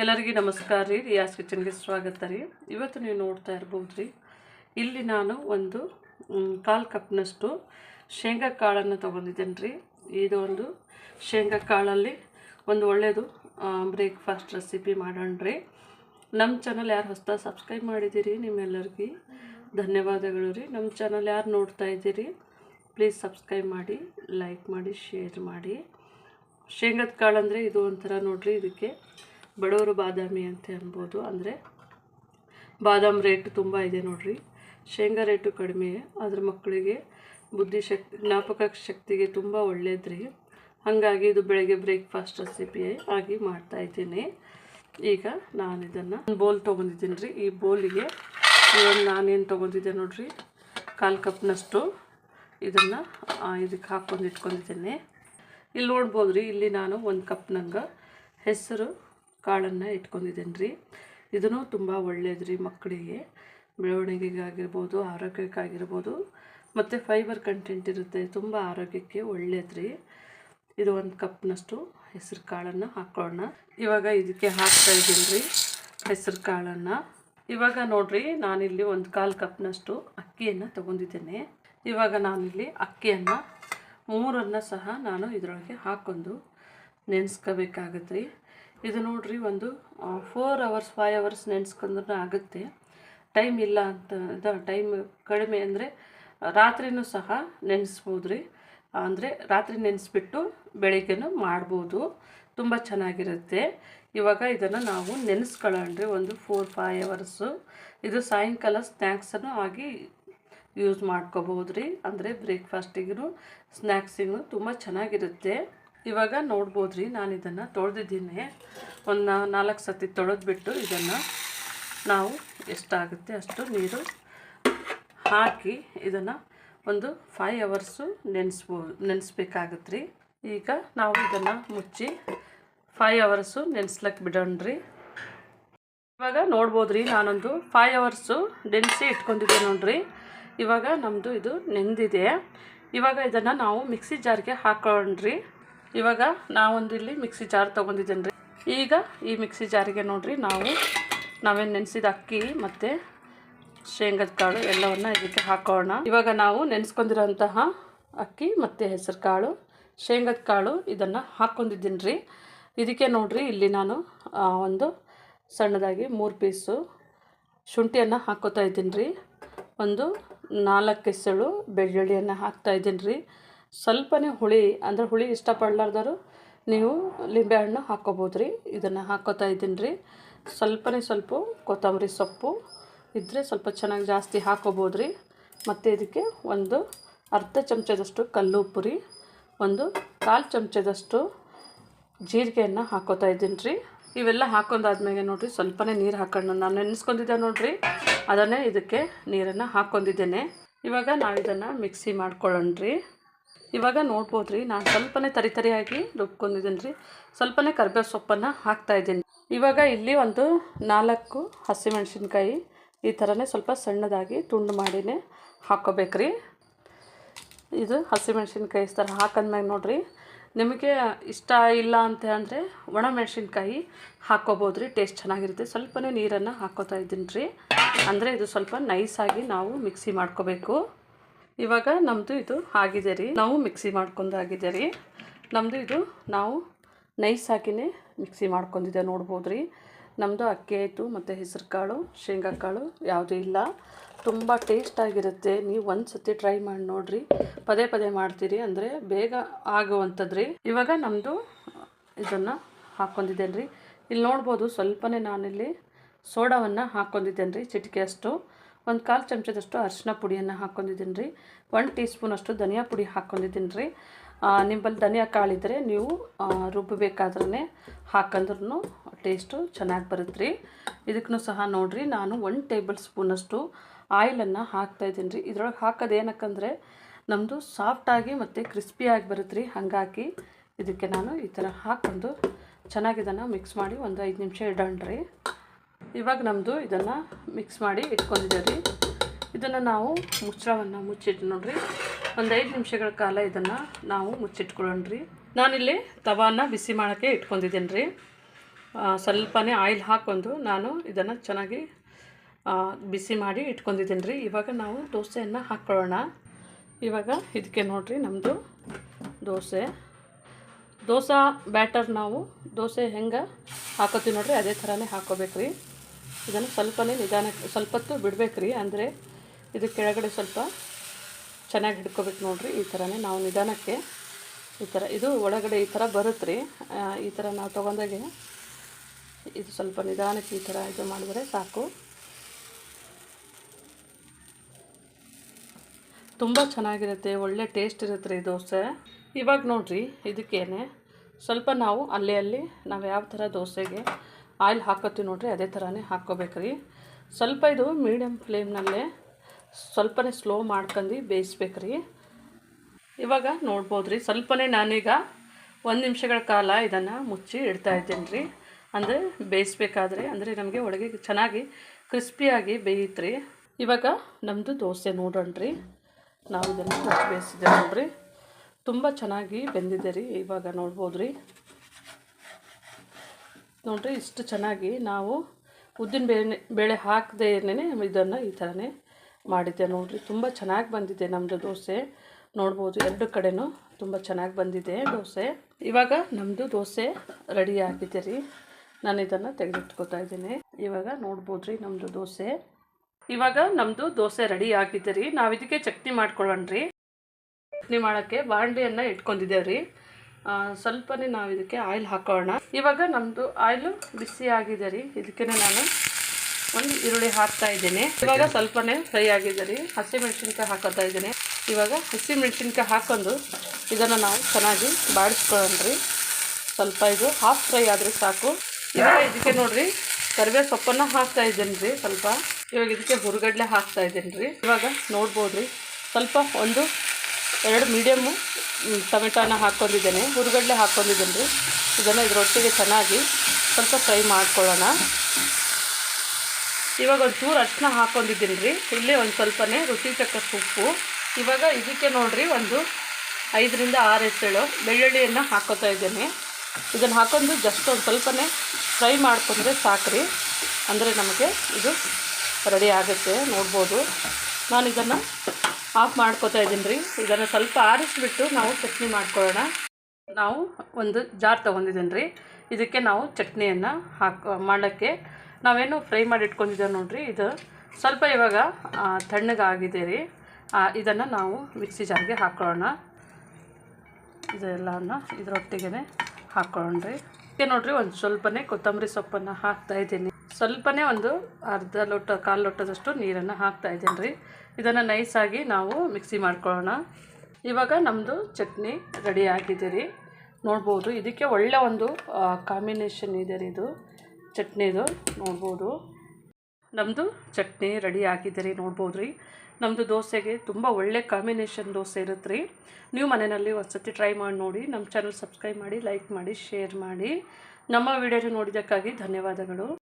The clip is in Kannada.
ಎಲ್ಲರಿಗೂ ನಮಸ್ಕಾರ ರೀ. ರಿಯಾಸ್ ಕಿಚನ್ಗೆ ಸ್ವಾಗತ ರೀ. ಇವತ್ತು ನೀವು ನೋಡ್ತಾ ಇರ್ಬೋದು ರೀ. ಇಲ್ಲಿ ನಾನು ಒಂದು ಕಾಲು ಕಪ್ನಷ್ಟು ಶೇಂಗಾ ಕಾಳನ್ನು ತೊಗೊಂಡಿದ್ದೇನೆ ರೀ. ಇದು ಒಂದು ಶೇಂಗಾ ಕಾಳಲ್ಲಿ ಒಂದು ಒಳ್ಳೆಯದು ಬ್ರೇಕ್ಫಾಸ್ಟ್ ರೆಸಿಪಿ ಮಾಡೋಣ ರೀ. ನಮ್ಮ ಚಾನಲ್ ಯಾರು ಹೊಸದಾಗಿ ಸಬ್ಸ್ಕ್ರೈಬ್ ಮಾಡಿದ್ದೀರಿ ನಿಮ್ಮೆಲ್ಲರಿಗೂ ಧನ್ಯವಾದಗಳು ರೀ. ನಮ್ಮ ಚಾನಲ್ ಯಾರು ನೋಡ್ತಾ ಇದ್ದೀರಿ ಪ್ಲೀಸ್ ಸಬ್ಸ್ಕ್ರೈಬ್ ಮಾಡಿ ಲೈಕ್ ಮಾಡಿ ಶೇರ್ ಮಾಡಿ. ಶೇಂಗದ ಕಾಳು ಅಂದರೆ ಇದು ಒಂಥರ ನೋಡಿರಿ, ಇದಕ್ಕೆ ಬಡವರು ಬಾದಾಮಿ ಅಂತ ಅನ್ಬೋದು. ಅಂದರೆ ಬಾದಾಮ್ ರೇಟ್ ತುಂಬ ಇದೆ ನೋಡ್ರಿ. ಶೇಂಗಾ ರೇಟು ಕಡಿಮೆ ಅದ್ರ ಮಕ್ಕಳಿಗೆ ಬುದ್ಧಿ ಶಕ್ತಿ ಜ್ಞಾಪಕ ಶಕ್ತಿಗೆ ತುಂಬ ಒಳ್ಳೇದ್ರಿ. ಹಾಗಾಗಿ ಇದು ಬೆಳಗ್ಗೆ ಬ್ರೇಕ್ಫಾಸ್ಟ್ ರೆಸಿಪಿ ಆಗಿ ಮಾಡ್ತಾ ಇದ್ದೀನಿ. ಈಗ ನಾನು ಇದನ್ನು ಬೋಲ್ ತೊಗೊಂಡಿದ್ದೀನಿ ರೀ ಈ ಬೋಲಿಗೆ ಇವಾಗ ನಾನೇನು ತೊಗೊಂಡಿದ್ದೆ ನೋಡ್ರಿ, ಕಾಲು ಕಪ್ನಷ್ಟು ಇದನ್ನು ಇದಕ್ಕೆ ಹಾಕ್ಕೊಂಡು ಇಟ್ಕೊಂಡಿದ್ದೀನಿ. ಇಲ್ಲಿ ನೋಡ್ಬೋದು ರೀ ಇಲ್ಲಿ ನಾನು ಒಂದು ಕಪ್ನಂಗೆ ಹೆಸರು ಕಾಳನ್ನು ಇಟ್ಕೊಂಡಿದ್ದೇನೆ ರೀ ಇದೂ ತುಂಬ ಒಳ್ಳೇದು ರೀ ಮಕ್ಕಳಿಗೆ. ಬೆಳವಣಿಗೆಗಾಗಿರ್ಬೋದು, ಆರೋಗ್ಯಕ್ಕಾಗಿರ್ಬೋದು, ಮತ್ತು ಫೈಬರ್ ಕಂಟೆಂಟ್ ಇರುತ್ತೆ. ತುಂಬ ಆರೋಗ್ಯಕ್ಕೆ ಒಳ್ಳೇದು ರೀ ಇದು ಒಂದು ಕಪ್ನಷ್ಟು ಹೆಸರು ಕಾಳನ್ನು ಹಾಕ್ಕೊಳ್ಳೋಣ ಇವಾಗ ಇದಕ್ಕೆ ಹಾಕ್ತಾ ಇದ್ದೀನಿ ರೀ ಹೆಸರು ಕಾಳನ್ನು. ಇವಾಗ ನೋಡಿರಿ, ನಾನಿಲ್ಲಿ ಒಂದು ಕಾಲು ಕಪ್ನಷ್ಟು ಅಕ್ಕಿಯನ್ನು ತೊಗೊಂಡಿದ್ದೇನೆ. ಇವಾಗ ನಾನಿಲ್ಲಿ ಅಕ್ಕಿಯನ್ನು ಮೂರನ್ನು ಸಹ ನಾನು ಇದರೊಳಗೆ ಹಾಕೊಂಡು ನೆನೆಸ್ಕೋಬೇಕಾಗತ್ತೆ. ರೀ ಇದು ನೋಡ್ರಿ ಒಂದು ಫೋರ್ ಅವರ್ಸ್ ಫೈವ್ ಅವರ್ಸ್ ನೆನೆಸ್ಕೊಂಡ್ರೂ ಆಗುತ್ತೆ. ಟೈಮ್ ಇಲ್ಲ ಅಂತ, ಇದು ಟೈಮ್ ಕಡಿಮೆ ಅಂದರೆ ರಾತ್ರಿನೂ ಸಹ ನೆನೆಸ್ಬೋದು ರೀ ಅಂದರೆ ರಾತ್ರಿ ನೆನೆಸ್ಬಿಟ್ಟು ಬೆಳಿಗ್ಗೆನೂ ಮಾಡ್ಬೋದು. ತುಂಬ ಚೆನ್ನಾಗಿರುತ್ತೆ. ಇವಾಗ ಇದನ್ನು ನಾವು ನೆನೆಸ್ಕೊಳ್ಳೋಣ್ರಿ, ಒಂದು ಫೋರ್ ಫೈವ್ ಅವರ್ಸು ಇದು ಸಾಯಂಕಾಲ ಸ್ನ್ಯಾಕ್ಸನ್ನು ಆಗಿ ಯೂಸ್ ಮಾಡ್ಕೋಬೋದು ರೀ ಅಂದರೆ ಬ್ರೇಕ್ಫಾಸ್ಟಿಗೂ ಸ್ನ್ಯಾಕ್ಸಿಗೂ ತುಂಬ ಚೆನ್ನಾಗಿರುತ್ತೆ. ಇವಾಗ ನೋಡ್ಬೋದು ರೀ ನಾನು ಇದನ್ನು ತೊಳೆದಿದ್ದೀನಿ. ಒಂದು ನಾಲ್ಕು ಸತಿ ತೊಳೆದ್ಬಿಟ್ಟು ಇದನ್ನು ನಾವು ಎಷ್ಟಾಗುತ್ತೆ ಅಷ್ಟು ನೀರು ಹಾಕಿ ಇದನ್ನು ಒಂದು ಫೈವ್ ಅವರ್ಸು ನೆನೆಸ್ಬೋ ನೆನೆಸ್ಬೇಕಾಗತ್ತೆ ಈಗ ನಾವು ಇದನ್ನು ಮುಚ್ಚಿ ಫೈವ್ ಅವರ್ಸು ನೆನೆಸ್ಲಕ್ಕೆ ಬಿಡೋಣ್ರಿ. ಇವಾಗ ನೋಡ್ಬೋದು ರೀ ನಾನೊಂದು ಫೈವ್ ಅವರ್ಸು ನೆನೆಸಿ ಇಟ್ಕೊಂಡಿದ್ದೆ ನೋಡ್ರಿ. ಇವಾಗ ನಮ್ಮದು ಇದು ನೆಂದಿದೆ. ಇವಾಗ ಇದನ್ನು ನಾವು ಮಿಕ್ಸಿ ಜಾರ್ಗೆ ಹಾಕೊಳ್ಳ್ರಿ ಇವಾಗ ನಾವೊಂದು ಇಲ್ಲಿ ಮಿಕ್ಸಿ ಜಾರ್ ತೊಗೊಂಡಿದ್ದೇನೆ ರೀ ಈಗ ಈ ಮಿಕ್ಸಿ ಜಾರಿಗೆ ನೋಡಿರಿ, ನಾವು ನಾವೇನು ನೆನೆಸಿದ ಅಕ್ಕಿ ಮತ್ತು ಶೇಂಗದ ಕಾಳು ಎಲ್ಲವನ್ನು ಇದಕ್ಕೆ ಹಾಕೋಣ. ಇವಾಗ ನಾವು ನೆನೆಸ್ಕೊಂಡಿರೋಂತಹ ಅಕ್ಕಿ ಮತ್ತು ಹೆಸರು ಕಾಳು, ಶೇಂಗದ ಕಾಳು ಇದನ್ನು ಹಾಕ್ಕೊಂಡಿದ್ದೀನಿ ರೀ ಇದಕ್ಕೆ ನೋಡಿರಿ, ಇಲ್ಲಿ ನಾನು ಒಂದು ಸಣ್ಣದಾಗಿ ಮೂರು ಪೀಸು ಶುಂಠಿಯನ್ನು ಹಾಕೋತಾ ಇದ್ದೀನಿ ರೀ ಒಂದು ನಾಲ್ಕು ಎಸಳು ಬೆಳ್ಳುಳ್ಳಿಯನ್ನು ಹಾಕ್ತಾ ಇದ್ದೀನಿ ರೀ ಸ್ವಲ್ಪನೇ ಹುಳಿ, ಅಂದರೆ ಹುಳಿ ಇಷ್ಟಪಡ್ಲಾರ್ದವರು ನೀವು ಲಿಂಬೆಹಣ್ಣು ಹಾಕ್ಕೋಬೋದು ರೀ ಇದನ್ನು ಹಾಕೋತಾ ಇದ್ದೀನಿ ರೀ ಸ್ವಲ್ಪನೇ ಸ್ವಲ್ಪ ಕೊತ್ತಂಬರಿ ಸೊಪ್ಪು ಇದ್ದರೆ ಸ್ವಲ್ಪ ಚೆನ್ನಾಗಿ ಜಾಸ್ತಿ ಹಾಕ್ಕೋಬೋದು ರೀ ಮತ್ತು ಇದಕ್ಕೆ ಒಂದು ಅರ್ಧ ಚಮಚದಷ್ಟು ಕಲ್ಲುಪ್ಪು ರೀ ಒಂದು ಕಾಲು ಚಮಚದಷ್ಟು ಜೀರಿಗೆಯನ್ನು ಹಾಕೋತಾ ಇದ್ದೀನಿ ರೀ ಇವೆಲ್ಲ ಹಾಕೊಂಡಾದ್ಮೇಲೆ ನೋಡಿರಿ, ಸ್ವಲ್ಪನೇ ನೀರು ಹಾಕೊಂಡು ನಾನು ನೆನೆಸ್ಕೊಂಡಿದ್ದೆ ನೋಡಿರಿ, ಅದನ್ನೇ ಇದಕ್ಕೆ ನೀರನ್ನು ಹಾಕ್ಕೊಂಡಿದ್ದೇನೆ. ಇವಾಗ ನಾವು ಇದನ್ನು ಮಿಕ್ಸಿ ಮಾಡ್ಕೊಳ್ಳೋಣ ರೀ ಇವಾಗ ನೋಡ್ಬೋದು ರೀ ನಾನು ಸ್ವಲ್ಪನೇ ತರಿ ತರಿಯಾಗಿ ರುಬ್ಕೊಂಡಿದ್ದೀನಿ ರೀ ಸ್ವಲ್ಪನೇ ಕರಿಬೇವು ಸೊಪ್ಪನ್ನು ಹಾಕ್ತಾಯಿದ್ದೀನಿ ಇವಾಗ ಇಲ್ಲಿ ಒಂದು ನಾಲ್ಕು ಹಸಿಮೆಣ್ಸಿನ್ಕಾಯಿ ಈ ಥರನೇ ಸ್ವಲ್ಪ ಸಣ್ಣದಾಗಿ ತುಂಡು ಮಾಡಿನೇ ಹಾಕ್ಕೋಬೇಕ್ರಿ ಇದು ಹಸಿಮೆಣ್ಸಿನ್ಕಾಯಿ ಈ ಥರ ಹಾಕಂದ್ಮ್ಯಾಗ ನೋಡಿರಿ. ನಿಮಗೆ ಇಷ್ಟ ಇಲ್ಲ ಅಂತ ಅಂದರೆ ಒಣ ಮೆಣಸಿನ್ಕಾಯಿ ಹಾಕ್ಕೋಬೋದು ರೀ ಟೇಸ್ಟ್ ಚೆನ್ನಾಗಿರುತ್ತೆ. ಸ್ವಲ್ಪನೇ ನೀರನ್ನು ಹಾಕ್ಕೋತಾ ಇದ್ದೀನಿ ರೀ ಅಂದರೆ ಇದು ಸ್ವಲ್ಪ ನೈಸಾಗಿ ನಾವು ಮಿಕ್ಸಿ ಮಾಡ್ಕೋಬೇಕು. ಇವಾಗ ನಮ್ಮದು ಇದು ಆಗಿದೆ ರೀ. ನಾವು ಮಿಕ್ಸಿ ಮಾಡ್ಕೊಂಡಾಗಿದೆ ರೀ. ನಮ್ಮದು ಇದು ನಾವು ನೈಸ್ ಹಾಕಿನೇ ಮಿಕ್ಸಿ ಮಾಡ್ಕೊಂಡಿದ್ದೆ ನೋಡ್ಬೋದು ರೀ. ನಮ್ಮದು ಅಕ್ಕಿ ಆಯಿತು, ಮತ್ತು ಹೆಸರು ಕಾಳು ಶೇಂಗಾ ಕಾಳು ಯಾವುದೂ ಇಲ್ಲ. ತುಂಬ ಟೇಸ್ಟಾಗಿರುತ್ತೆ ನೀವು ಒಂದು ಸತಿ ಟ್ರೈ ಮಾಡಿ ನೋಡಿರಿ. ಪದೇ ಪದೇ ಮಾಡ್ತೀರಿ ಅಂದರೆ ಬೇಗ ಆಗುವಂಥದ್ದು ರೀ. ಇವಾಗ ನಮ್ಮದು ಇದನ್ನು ಹಾಕ್ಕೊಂಡಿದ್ದೇನೆ ರೀ. ಇಲ್ಲಿ ನೋಡ್ಬೋದು ಸ್ವಲ್ಪನೇ ನಾನಿಲ್ಲಿ ಸೋಡಾವನ್ನು ಹಾಕ್ಕೊಂಡಿದ್ದೇನೆ ರೀ ಚಿಟಿಕೆ ಅಷ್ಟು. ಒಂದು ಕಾಲು ಚಮಚದಷ್ಟು ಅರಿಶಿನ ಪುಡಿಯನ್ನು ಹಾಕ್ಕೊಂಡಿದ್ದೀನಿ ರೀ ಒಂದು ಟೀ ಸ್ಪೂನಷ್ಟು ಧನಿಯಾ ಪುಡಿ ಹಾಕ್ಕೊಂಡಿದ್ದೀನಿ ರೀ ನಿಂಬಲ್ಲಿ ಧನಿಯಾ ಕಾಳಿದ್ರೆ ನೀವು ರುಬ್ಬಬೇಕಾದ್ರೇ ಹಾಕಂದ್ರೂ ಟೇಸ್ಟು ಚೆನ್ನಾಗಿ ಬರುತ್ತೆ ರೀ ಇದಕ್ಕೂ ಸಹ ನೋಡಿರಿ, ನಾನು ಒಂದು ಟೇಬಲ್ ಸ್ಪೂನಷ್ಟು ಆಯಿಲನ್ನು ಹಾಕ್ತಾಯಿದ್ದೀನಿ ರೀ ಇದ್ರೊಳಗೆ ಹಾಕೋದು ಏನಕ್ಕಂದರೆ ನಮ್ಮದು ಸಾಫ್ಟಾಗಿ ಮತ್ತು ಕ್ರಿಸ್ಪಿಯಾಗಿ ಬರುತ್ತೆ ರೀ ಹಾಗಾಗಿ ಇದಕ್ಕೆ ನಾನು ಈ ಥರ ಹಾಕ್ಕೊಂಡು ಚೆನ್ನಾಗಿ ಇದನ್ನು ಮಿಕ್ಸ್ ಮಾಡಿ ಒಂದು ಐದು ನಿಮಿಷ ಇಡೋಣ ರೀ ಇವಾಗ ನಮ್ಮದು ಇದನ್ನು ಮಿಕ್ಸ್ ಮಾಡಿ ಇಟ್ಕೊಂಡಿದ್ದೇವೆ ರೀ. ಇದನ್ನು ನಾವು ಮುಚ್ಚಳವನ್ನು ಮುಚ್ಚಿಟ್ಟು ನೋಡ್ರಿ. ಒಂದು ಐದು ನಿಮಿಷಗಳ ಕಾಲ ಇದನ್ನು ನಾವು ಮುಚ್ಚಿಟ್ಕೊಳ್ಳೋಣ ರೀ. ನಾನಿಲ್ಲಿ ತವಾನ ಬಿಸಿ ಮಾಡೋಕ್ಕೆ ಇಟ್ಕೊಂಡಿದ್ದೀನಿ ರೀ. ಸ್ವಲ್ಪನೇ ಆಯಿಲ್ ಹಾಕೊಂಡು ನಾನು ಇದನ್ನು ಚೆನ್ನಾಗಿ ಬಿಸಿ ಮಾಡಿ ಇಟ್ಕೊಂಡಿದ್ದೀನಿ ರೀ. ಇವಾಗ ನಾವು ದೋಸೆಯನ್ನು ಹಾಕ್ಕೊಳ್ಳೋಣ. ಇವಾಗ ಇದಕ್ಕೆ ನೋಡಿರಿ ನಮ್ಮದು ದೋಸೆ. ದೋಸೆ ಬ್ಯಾಟರ್ ನಾವು, ದೋಸೆ ಹೆಂಗೆ ಹಾಕೋತೀವಿ ನೋಡ್ರಿ, ಅದೇ ಥರನೇ ಹಾಕ್ಕೋಬೇಕು ರೀ ಇದನ್ನು ಸ್ವಲ್ಪನೇ ನಿಧಾನಕ್ಕೆ ಸ್ವಲ್ಪತ್ತು ಬಿಡ್ಬೇಕು ರೀ ಅಂದರೆ ಇದು ಕೆಳಗಡೆ ಸ್ವಲ್ಪ ಚೆನ್ನಾಗಿ ಹಿಡ್ಕೋಬೇಕು ನೋಡ್ರಿ, ಈ ಥರನೇ ನಾವು ನಿಧಾನಕ್ಕೆ ಈ ಥರ, ಇದು ಒಳಗಡೆ ಈ ಥರ ಬರುತ್ತೆ ರೀ ಈ ಥರ ನಾವು ತೊಗೊಂಡಾಗೆ ಇದು ಸ್ವಲ್ಪ ನಿಧಾನಕ್ಕೆ ಈ ಥರ ಇದು ಮಾಡಿದ್ರೆ ಸಾಕು. ತುಂಬ ಚೆನ್ನಾಗಿರುತ್ತೆ, ಒಳ್ಳೆ ಟೇಸ್ಟ್ ಇರುತ್ತೆ ರೀ ದೋಸೆ. ಇವಾಗ ನೋಡಿರಿ, ಇದಕ್ಕೇನೆ ಸ್ವಲ್ಪ ನಾವು ಅಲ್ಲಿ ಅಲ್ಲಿ ನಾವು ಯಾವ ಥರ ದೋಸೆಗೆ ಆಯಿಲ್ ಹಾಕೋತೀವಿ ನೋಡ್ರಿ, ಅದೇ ಥರನೇ ಹಾಕ್ಕೋಬೇಕ್ರಿ. ಸ್ವಲ್ಪ ಇದು ಮೀಡಿಯಮ್ ಫ್ಲೇಮ್ನಲ್ಲೇ ಸ್ವಲ್ಪನೇ ಸ್ಲೋ ಮಾಡ್ಕೊಂಡು ಬೇಯಿಸ್ಬೇಕ್ರಿ. ಇವಾಗ ನೋಡ್ಬೋದು ರೀ ಸ್ವಲ್ಪನೇ ನಾನೀಗ ಒಂದು ನಿಮಿಷಗಳ ಕಾಲ ಇದನ್ನು ಮುಚ್ಚಿ ಇಡ್ತಾ ಇದ್ದೀನಿ ರೀ ಅಂದರೆ ಬೇಯಿಸ್ಬೇಕಾದ್ರೆ, ಅಂದರೆ ನಮಗೆ ಒಳಗೆ ಚೆನ್ನಾಗಿ ಕ್ರಿಸ್ಪಿಯಾಗಿ ಬೇಯಿತ್ರಿ. ಇವಾಗ ನಮ್ಮದು ದೋಸೆ ನೋಡೋಣ ರೀ ನಾವು ಇದನ್ನು ಬೇಯಿಸಿದ್ದೇವೆ ನೋಡ್ರಿ. ತುಂಬ ಚೆನ್ನಾಗಿ ಬೆಂದಿದೆ ರೀ, ಇವಾಗ ನೋಡ್ಬೋದು ರೀ ನೋಡ್ರಿ, ಇಷ್ಟು ಚೆನ್ನಾಗಿ ನಾವು ಉದ್ದಿನ ಬೇಳೆ ಬೇಳೆ ಹಾಕದೇನೆ ಇದನ್ನು ಈ ಥರನೇ ಮಾಡಿದ್ದೆ ನೋಡ್ರಿ. ತುಂಬ ಚೆನ್ನಾಗಿ ಬಂದಿದೆ ನಮ್ಮದು ದೋಸೆ. ನೋಡ್ಬೋದು, ಎರಡು ಕಡೆನೂ ತುಂಬ ಚೆನ್ನಾಗಿ ಬಂದಿದೆ ದೋಸೆ. ಇವಾಗ ನಮ್ಮದು ದೋಸೆ ರೆಡಿ ಆಗಿದೆ ರೀ. ನಾನು ಇದನ್ನು ತೆಗೆದಿಟ್ಕೋತಾ ಇದ್ದೀನಿ. ಇವಾಗ ನೋಡ್ಬೋದು ರೀ ನಮ್ಮದು ದೋಸೆ. ಇವಾಗ ನಮ್ಮದು ದೋಸೆ ರೆಡಿ ಆಗಿದೆ ರೀ. ನಾವು ಇದಕ್ಕೆ ಚಟ್ನಿ ಮಾಡ್ಕೊಳ್ಳೋಣ ರೀ. ಚಟ್ನಿ ಮಾಡೋಕ್ಕೆ ಬಾಂಡಿಯನ್ನು ಇಟ್ಕೊಂಡಿದ್ದೇವೆ ರೀ ಸ್ವಲ್ಪನೇ ನಾವು ಇದಕ್ಕೆ ಆಯಿಲ್ ಹಾಕೋಣ. ಇವಾಗ ನಮ್ಮದು ಆಯಿಲು ಬಿಸಿ ಆಗಿದೆ ರೀ. ಇದಕ್ಕೆ ನಾನು ಒಂದು ಈರುಳ್ಳಿ ಹಾಕ್ತಾ ಇದ್ದೀನಿ. ಇವಾಗ ಸ್ವಲ್ಪನೇ ಫ್ರೈ ಆಗಿದೆ ರೀ. ಹಸಿಮೆಣ್ಸಿನ್ಕಾಯಿ ಹಾಕೋತಾ ಇದ್ದೀನಿ. ಇವಾಗ ಹಸಿಮೆಣ್ಸಿನ್ಕಾಯಿ ಹಾಕೊಂಡು ಇದನ್ನು ನಾವು ಚೆನ್ನಾಗಿ ಬಾಡಿಸ್ಕೊಳ್ಳೋಣ ರೀ ಸ್ವಲ್ಪ ಇದು ಹಾಫ್ ಫ್ರೈ ಆದರೆ ಸಾಕು. ಇವಾಗ ಇದಕ್ಕೆ ನೋಡಿರಿ ಕರಿಬೇವು ಸೊಪ್ಪನ್ನು ಹಾಕ್ತಾ ಇದ್ದೀನಿ ರೀ ಸ್ವಲ್ಪ. ಇವಾಗ ಇದಕ್ಕೆ ಹುರುಗಡ್ಲೆ ಹಾಕ್ತಾ ಇದ್ದೀನಿ ರೀ. ಇವಾಗ ನೋಡ್ಬೋದು ರೀ ಸ್ವಲ್ಪ ಒಂದು ಎರಡು ಮೀಡಿಯಮ್ಮು ಟೊಮೆಟೊನ ಹಾಕ್ಕೊಂಡಿದ್ದೇನೆ. ಹುರುಗಡ್ಲೆ ಹಾಕ್ಕೊಂಡಿದ್ದೀನಿ ರೀ. ಇದನ್ನು ಇದರೊಟ್ಟಿಗೆ ಚೆನ್ನಾಗಿ ಸ್ವಲ್ಪ ಫ್ರೈ ಮಾಡ್ಕೊಳ್ಳೋಣ. ಇವಾಗ ಒಂದು ಚೂರು ಅರಿಶಿನ ಹಾಕ್ಕೊಂಡಿದ್ದೀನಿ ರೀ. ಇಲ್ಲಿ ಒಂದು ಸ್ವಲ್ಪನೇ ರುಚಿ ತಕ್ಕಷ್ಟು ಉಪ್ಪು. ಇವಾಗ ಇದಕ್ಕೆ ನೋಡಿರಿ, ಒಂದು ಐದರಿಂದ ಆರು ಎಸಳು ಬೆಳ್ಳುಳ್ಳಿಯನ್ನು ಹಾಕೋತಾ ಇದ್ದೀನಿ. ಇದನ್ನು ಹಾಕೊಂಡು ಜಸ್ಟ್ ಒಂದು ಸ್ವಲ್ಪನೇ ಫ್ರೈ ಮಾಡ್ಕೊಂಡ್ರೆ ಸಾಕ್ರಿ. ಅಂದರೆ ನಮಗೆ ಇದು ರೆಡಿ ಆಗುತ್ತೆ. ನೋಡ್ಬೋದು. ನಾನು ಇದನ್ನು ಆಫ್ ಮಾಡ್ಕೋತಾ ಇದ್ದೀನಿ ರೀ. ಇದನ್ನು ಸ್ವಲ್ಪ ಆರಿಸ್ಬಿಟ್ಟು ನಾವು ಚಟ್ನಿ ಮಾಡ್ಕೊಳ್ಳೋಣ. ನಾವು ಒಂದು ಜಾರ್ ತೊಗೊಂಡಿದ್ದೀನಿ ರೀ. ಇದಕ್ಕೆ ನಾವು ಚಟ್ನಿಯನ್ನು ಹಾಕೋ, ಮಾಡೋಕ್ಕೆ ನಾವೇನು ಫ್ರೈ ಮಾಡಿ ಇಟ್ಕೊಂಡಿದ್ದೇವೆ ನೋಡಿರಿ. ಇದು ಸ್ವಲ್ಪ ಇವಾಗ ತಣ್ಣಗಾಗಿದೆ ರೀ. ಇದನ್ನು ನಾವು ಮಿಕ್ಸಿ ಜಾರ್ಗೆ ಹಾಕೊಳ್ಳೋಣ. ಇದೆಲ್ಲವನ್ನು ಇದರೊಟ್ಟಿಗೆ ಹಾಕೊಳ್ಳೋಣ ರೀ. ಇದಕ್ಕೆ ನೋಡ್ರಿ ಒಂದು ಸ್ವಲ್ಪನೇ ಕೊತ್ತಂಬರಿ ಸೊಪ್ಪನ್ನು ಹಾಕ್ತಾ ಇದ್ದೀನಿ. ಸ್ವಲ್ಪನೇ ಒಂದು ಅರ್ಧ ಲೋಟ, ಕಾಲು ಲೋಟದಷ್ಟು ನೀರನ್ನು ಹಾಕ್ತಾ ಇದ್ದೀನಿ ರೀ ಇದನ್ನು ನೈಸಾಗಿ ನಾವು ಮಿಕ್ಸಿ ಮಾಡ್ಕೊಳ್ಳೋಣ. ಇವಾಗ ನಮ್ಮದು ಚಟ್ನಿ ರೆಡಿ ಆಗಿದೆ ರೀ ನೋಡ್ಬೋದು, ಇದಕ್ಕೆ ಒಳ್ಳೆ ಒಂದು ಕಾಂಬಿನೇಷನ್ ಇದೆ ರೀ ಇದು. ಚಟ್ನಿದು, ನೋಡ್ಬೋದು. ನಮ್ಮದು ಚಟ್ನಿ ರೆಡಿ ಆಗಿದೆ ರೀ ನೋಡ್ಬೋದು ರೀ ನಮ್ಮದು ದೋಸೆಗೆ ತುಂಬ ಒಳ್ಳೆ ಕಾಂಬಿನೇಷನ್ ದೋಸೆ ಇರುತ್ತೆ ರೀ ನೀವು ಮನೆಯಲ್ಲಿ ಒಂದ್ಸತಿ ಟ್ರೈ ಮಾಡಿ ನೋಡಿ, ನಮ್ಮ ಚಾನಲ್ ಸಬ್ಸ್ಕ್ರೈಬ್ ಮಾಡಿ ಲೈಕ್ ಮಾಡಿ ಶೇರ್ ಮಾಡಿ. ನಮ್ಮ ವಿಡಿಯೋ ನೋಡಿದ್ದಕ್ಕಾಗಿ ಧನ್ಯವಾದಗಳು.